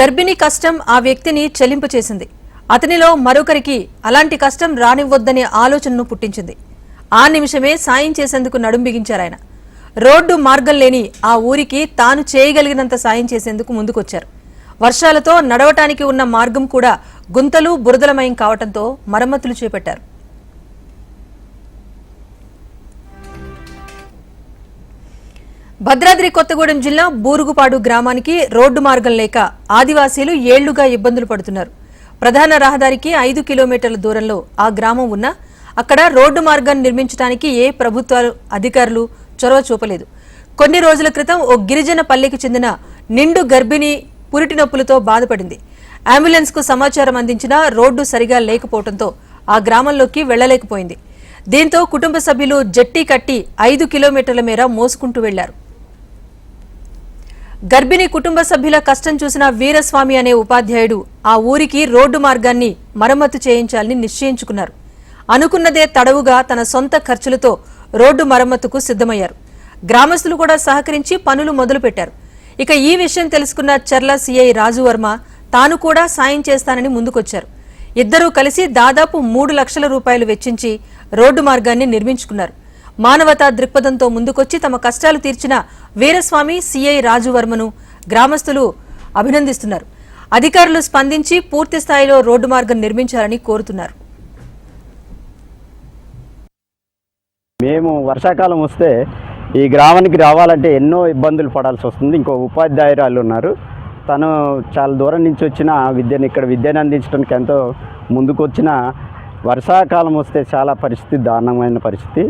గర్భిణీ కష్టం ఆ వ్యక్తిని చెలింపు చేసింది. అతనిలో మరొకరికి అలాంటి కష్టం రానివ్వొద్దనే ఆలోచనను పుట్టించింది. ఆ నిమిషమే సాయం చేసేందుకు నడుం ఆయన. రోడ్డు మార్గం లేని ఆ ఊరికి తాను చేయగలిగినంత సాయం చేసేందుకు ముందుకొచ్చారు. వర్షాలతో నడవటానికి ఉన్న మార్గం కూడా గుంతలు బురదలమయం కావటంతో మరమ్మతులు చేపట్టారు. భద్రాద్రి కొత్తగూడెం జిల్లా బూరుగుపాడు గ్రామానికి రోడ్డు మార్గం లేక ఆదివాసీలు ఏళ్ళుగా ఇబ్బందులు పడుతున్నారు. ప్రధాన రహదారికి ఐదు కిలోమీటర్ల దూరంలో ఆ గ్రామం ఉన్నా అక్కడ రోడ్డు మార్గాన్ని నిర్మించడానికి ఏ ప్రభుత్వాలు అధికారులు చొరవ చూపలేదు. కొన్ని రోజుల క్రితం ఓ గిరిజన పల్లెకి చెందిన నిండు గర్భిణి పురిటి నొప్పులతో బాధపడింది. అంబులెన్స్కు సమాచారం అందించినా రోడ్డు సరిగా లేకపోవడంతో ఆ గ్రామంలోకి వెళ్ళలేకపోయింది దీంతో కుటుంబ సభ్యులు జట్టి కట్టి ఐదు కిలోమీటర్ల మేర మోసుకుంటూ వెళ్ళారు. గర్భిణీ కుటుంబ సభ్యుల కష్టం చూసిన వీరస్వామి అనే ఉపాధ్యాయుడు ఆ ఊరికి రోడ్డు మార్గాన్ని మరమ్మతు చేయించాలని నిశ్చయించుకున్నారు. అనుకున్నదే తడవుగా తన సొంత ఖర్చులతో రోడ్డు మరమ్మతుకు సిద్ధమయ్యారు. గ్రామస్తులు కూడా సహకరించి పనులు మొదలుపెట్టారు. ఇక ఈ విషయం తెలుసుకున్న చర్ల సిఐ రాజువర్మ తాను కూడా సాయం చేస్తానని ముందుకొచ్చారు. ఇద్దరూ కలిసి దాదాపు మూడు లక్షల రూపాయలు వెచ్చించి రోడ్డు మార్గాన్ని నిర్మించుకున్నారు. మానవతా దృక్పథంతో ముందుకొచ్చి తమ కష్టాలు తీర్చిన వీరస్వామి సిఐ రాజువర్మను గ్రామస్తులు అభినందిస్తున్నారు. అధికారులు స్పందించి పూర్తి స్థాయిలో రోడ్డు మార్గం నిర్మించాలని కోరుతున్నారు. మేము వర్షాకాలం వస్తే ఈ గ్రామానికి రావాలంటే ఎన్నో ఇబ్బందులు పడాల్సి వస్తుంది. ఇంకో ఉపాధ్యాయురాలు ఉన్నారు. తను చాలా దూరం నుంచి వచ్చిన విద్యను ఇక్కడ విద్యను అందించడానికి ఎంతో ముందుకు వచ్చిన వర్షాకాలం వస్తే చాలా పరిస్థితి దారుణమైన పరిస్థితి.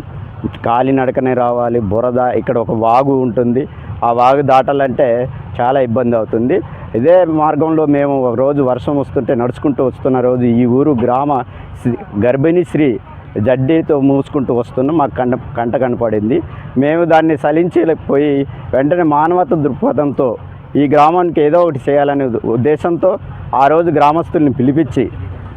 కాలినడకనే రావాలి బురద ఇక్కడ ఒక వాగు ఉంటుంది. ఆ వాగు దాటాలంటే చాలా ఇబ్బంది అవుతుంది. ఇదే మార్గంలో మేము రోజు వర్షం వస్తుంటే నడుచుకుంటూ వస్తున్న రోజు ఈ ఊరు గ్రామ గర్భిణీ శ్రీ జడ్డీతో మూసుకుంటూ వస్తున్నాం. మాకు కంట కంట కనపడింది. మేము దాన్ని సలించిపోయి వెంటనే మానవత దృక్పథంతో ఈ గ్రామానికి ఏదో ఒకటి చేయాలనే ఉద్దేశంతో ఆ రోజు గ్రామస్తుల్ని పిలిపించి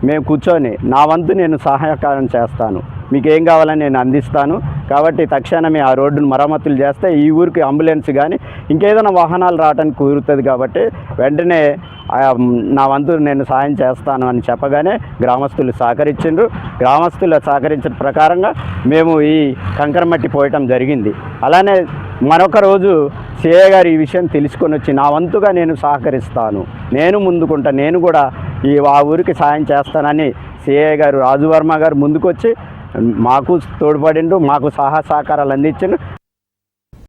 మేము కూర్చొని నా వంతు నేను సహాయకారం చేస్తాను. మీకు ఏం కావాలని నేను అందిస్తాను. కాబట్టి తక్షణమే ఆ రోడ్డును మరమ్మతులు చేస్తే ఈ ఊరికి అంబులెన్స్ కానీ ఇంకేదైనా వాహనాలు రావడానికి కుదురుతుంది కాబట్టి వెంటనే నా వంతు నేను సాయం చేస్తాను అని చెప్పగానే గ్రామస్తులు సహకరించిండ్రు. గ్రామస్తులు సహకరించిన ప్రకారంగా మేము ఈ కంకరమట్టి పోయటం జరిగింది. అలానే మరొక రోజు సిఏ గారు ఈ విషయం తెలుసుకొని వచ్చి నా వంతుగా నేను సహకరిస్తాను. నేను ముందుకుంటా నేను కూడా ఈ ఆ ఊరికి సాయం చేస్తానని సిఏ గారు రాజువర్మ గారు ముందుకొచ్చి మాకు తోడ్పడిండు మాకు సహా సహకారాలు అందించిండు